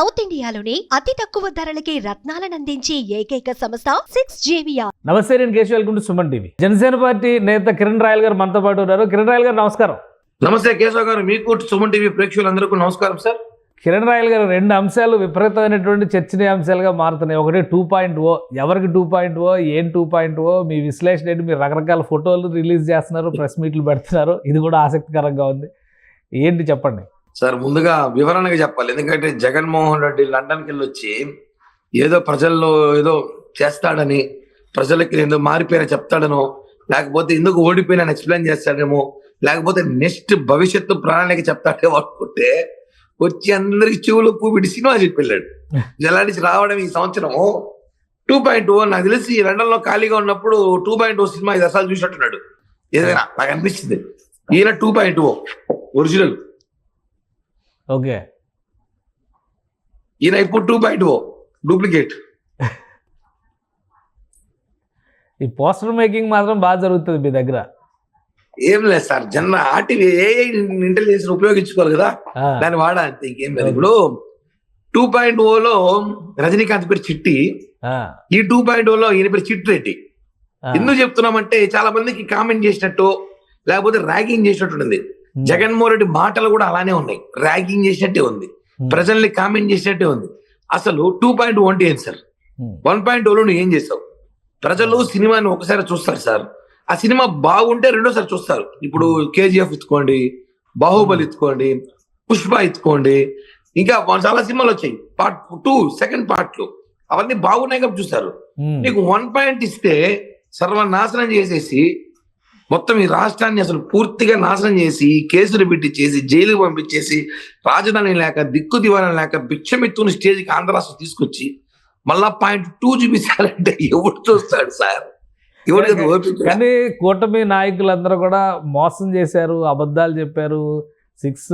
South ఇండియాలోనే అతి తక్కువ ధరలకి రత్నాలనందించే ఏకైక సంస్థ సిక్స్ జేవియా నమస్తే నేను welcome to Suman TV. Janasena party నేత కిరణ్ రాయల్ గారు మనతో పాటు ఉన్నారు. కిరణ్ రాయల్ గారు నమస్కారం. నమస్తే కేశవ్ గారు. మీకు సుమన్ టీవీ ప్రేక్షకులందరికీ నమస్కారం సార్. కిరణ్ రాయల్ గారు రెండు అంశాలు విపరీతమైనటువంటి చర్చనీయాంశాలుగా మారుతున్నాయి. ఒకటి టూ పాయింట్ ఓ ఎవరికి టూ పాయింట్ ఓ ఏం టూ పాయింట్ ఓ మీ విశ్లేషణ ఏంటి? మీరు రకరకాల ఫోటోలు రిలీజ్ చేస్తున్నారు ప్రెస్ మీట్లు పెడుతున్నారు. ఇది కూడా ఆసక్తికరంగా ఉంది. ఏంటి చెప్పండి? సార్ ముందుగా వివరణగా చెప్పాలి. ఎందుకంటే జగన్మోహన్ రెడ్డి లండన్కి వెళ్ళి వచ్చి ఏదో ప్రజల్లో ఏదో చేస్తాడని ప్రజలకి ఏదో మారిపోయిన చెప్తాడనో లేకపోతే ఎందుకు ఓడిపోయినా ఎక్స్ప్లెయిన్ చేస్తాడేమో లేకపోతే నెక్స్ట్ భవిష్యత్తు ప్రణాళిక చెప్తాడేమో అనుకుంటే వచ్చి అందరికి చెవులు పూపిడి సినిమా చెప్పి వెళ్ళాడు నుంచి రావడం ఈ సంవత్సరం టూ పాయింట్ ఓ నాకు తెలిసి లండన్లో ఖాళీగా ఉన్నప్పుడు టూ పాయింట్ ఓ సినిమా ఇది అసలు చూసినట్టున్నాడు. ఏదైనా నాకు అనిపించింది ఈయన two point O original. Okay. ఈయన ఇప్పుడు టూ పాయింట్ ఓ డూప్లికేట్. ఈ పోస్టర్ మేకింగ్ మాత్రం బాగా జరుగుతుంది మీ దగ్గర. ఏం లేదు సార్ జన ఆర్టీవీ ఏఐ ఇంటెలిజెన్స్ ఉపయోగించుకోవాలి కదా. దాన్ని వాడా అంతే ఇంకేం లేదు. ఇప్పుడు టూ పాయింట్ ఓలో రజనీకాంత్ పేరు చిట్టి. ఈ టూ పాయింట్ ఓలో ఈయన పేరు చిట్టి రెడ్డి. ఎందుకు చెప్తున్నామంటే చాలా మందికి కామెంట్ చేసినట్టు లేకపోతే ర్యాగింగ్ చేసినట్టు ఉంది జగన్మోహన్ రెడ్డి మాటలు కూడా అలానే ఉన్నాయి. ర్యాగింగ్ చేసినట్టే ఉంది. ఉమ్, ప్రజల్ని కామెంట్ చేసినట్టే ఉంది. అసలు టూ పాయింట్ వన్ ఏంటి సార్? వన్ పాయింట్ టూలో నువ్వు ఏం చేసావు? ప్రజలు సినిమాని ఒకసారి చూస్తారు సార్. ఆ సినిమా బాగుంటే రెండోసారి చూస్తారు. ఇప్పుడు కేజీఎఫ్ ఎత్తుకోండి బాహుబలి ఎత్తుకోండి పుష్ప ఎత్తుకోండి ఇంకా చాలా సినిమాలు వచ్చాయి. పార్ట్ టూ సెకండ్ పార్ట్లు అవన్నీ బాగున్నాయి కాబట్టి చూస్తారు. నీకు వన్ పాయింట్ ఇస్తే సర్వనాశనం చేసేసి మొత్తం ఈ రాష్ట్రాన్ని అసలు పూర్తిగా నాశనం చేసి కేసులు పెట్టించేసి జైలుకి పంపించేసి రాజధాని లేక దిక్కు దివాణం లేక భిక్షమెత్తుని స్టేజ్కి ఆంధ్ర రాష్ట్రం తీసుకొచ్చి మళ్ళా పాయింట్ టూ చూపించాలంటే ఎవడు చూస్తాడు సార్? కానీ కూటమి నాయకులందరూ కూడా మోసం చేశారు అబద్ధాలు చెప్పారు. సిక్స్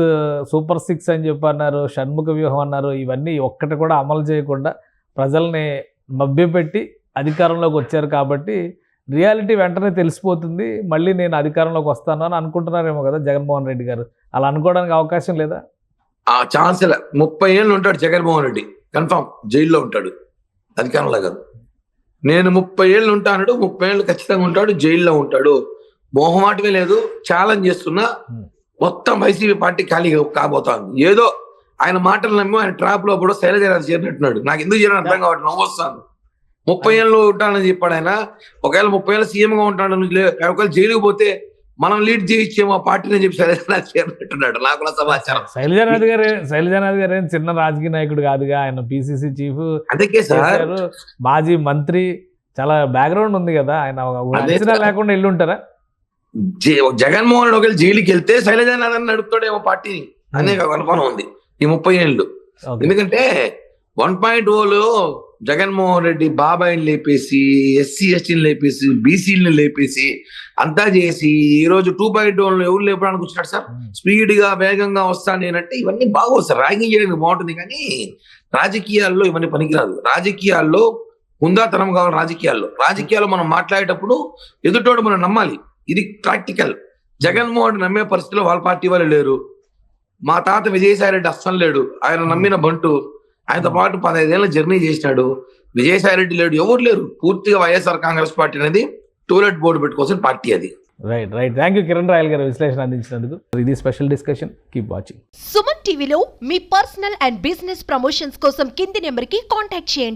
సూపర్ సిక్స్ అని చెప్పి అన్నారు షణ్ముఖ వ్యూహం అన్నారు. ఇవన్నీ ఒక్కటి కూడా అమలు చేయకుండా ప్రజల్ని మభ్యపెట్టి అధికారంలోకి వచ్చారు కాబట్టి రియాలిటీ వెంటనే తెలిసిపోతుంది. మళ్ళీ నేను అధికారంలోకి వస్తాను అని అనుకుంటున్నారేమో కదా జగన్మోహన్ రెడ్డి గారు. అలా అనుకోవడానికి అవకాశం లేదా? ఆ ఛాన్స్ ముప్పై ఏళ్ళు ఉంటాడు జగన్మోహన్ రెడ్డి. కన్ఫామ్. జైల్లో ఉంటాడు. అధికారంలో కాదు. నేను ముప్పై ఏళ్ళు ఉంటాడు ముప్పై ఏళ్ళు ఖచ్చితంగా ఉంటాడు. జైల్లో ఉంటాడు. మోహమాటమే లేదు. ఛాలెంజ్ చేస్తున్నా. మొత్తం వైసీపీ పార్టీ ఖాళీ కాబోతోంది. ఏదో ఆయన మాటలు నమ్మి ఆయన ట్రాప్లో కూడా శైలజరాజు చేరినట్టున్నాడు. నాకు ఎందుకు చేరిన అర్థం కావట్లేదు. నవ్వు వస్తాను ముప్పై ఏళ్ళు ఉంటానని చెప్పాడు ఆయన. ఒకవేళ ముప్పై ఏళ్ళు సీఎం గా ఉంటాడని లే- ఒకవేళ జైలుకి పోతే మనం లీడ్ చేయించేమో ఆ పార్టీని చెప్పి శైలజరాజు చేరినట్టున్నాడు నాకు సమాచారం. శైలజానాథ్ గారు శైలజానాథ్ గారు ఏం చిన్న రాజకీయ నాయకుడు కాదుగా. ఆయన పిసిసి చీఫ్. అందుకే సార్. మాజీ మంత్రి. చాలా బ్యాక్గ్రౌండ్ ఉంది కదా. ఆయన అంచనా. లేకుండా ఇల్లు ఉంటారా? జగన్మోహన్ రెడ్డి ఒకవేళ జైలుకి వెళ్తే శైలజానాథ్ అని నడుపుతాడేమో పార్టీని అనే అనుమానం ఉంది. ఈ ముప్పై ఏళ్ళు. ఎందుకంటే వన్ పాయింట్ ఓలో జగన్మోహన్ రెడ్డి బాబాయిని లేపేసి ఎస్సీ ఎస్టీని లేపేసి బీసీని లేపేసి అంతా చేసి ఈ రోజు టూ పాయింట్ ఓలో ఎవరు లేపడానికి వచ్చినాడు సార్? ఉమ్. స్పీడ్గా వేగంగా వస్తాను నేనంటే ఇవన్నీ బాగోదు సార్ ర్యాగింగ్ చేయడానికి బాగుంటుంది కానీ రాజకీయాల్లో ఇవన్నీ పనికిరాదు. రాజకీయాల్లో హుందాతనం కావాలి రాజకీయాల్లో. రాజకీయాల్లో మనం మాట్లాడేటప్పుడు ఎదుటోడు మనం నమ్మాలి. ఇది ప్రాక్టికల్. జగన్మోహన్ రెడ్డి నమ్మే పరిస్థితిలో వాళ్ళ పార్టీ వాళ్ళు లేరు. మా తాత విజయసాయి రెడ్డి అస్సలు లేడు. ఆయన నమ్మిన బంటు ఆయనతో పాటు పదహైదేళ్ళ జర్నీ చేసినాడు. విజయసాయి రెడ్డి లేడు. ఎవరు లేరు? పూర్తిగా వైఎస్ఆర్ కాంగ్రెస్ పార్టీ అనేది టూలెట్ బోర్డు పెట్టుకోవాల్సిన పార్టీ అది. Right right thank you Kiran Royal గారు విశ్లేషణ అందించినందుకు. ఇది special discussion keep watching Suman టీవీలో మీ పర్సనల్ అండ్ బిజినెస్ ప్రమోషన్స్ కోసం కింది నెంబర్కి కాంటాక్ట్ చేయండి.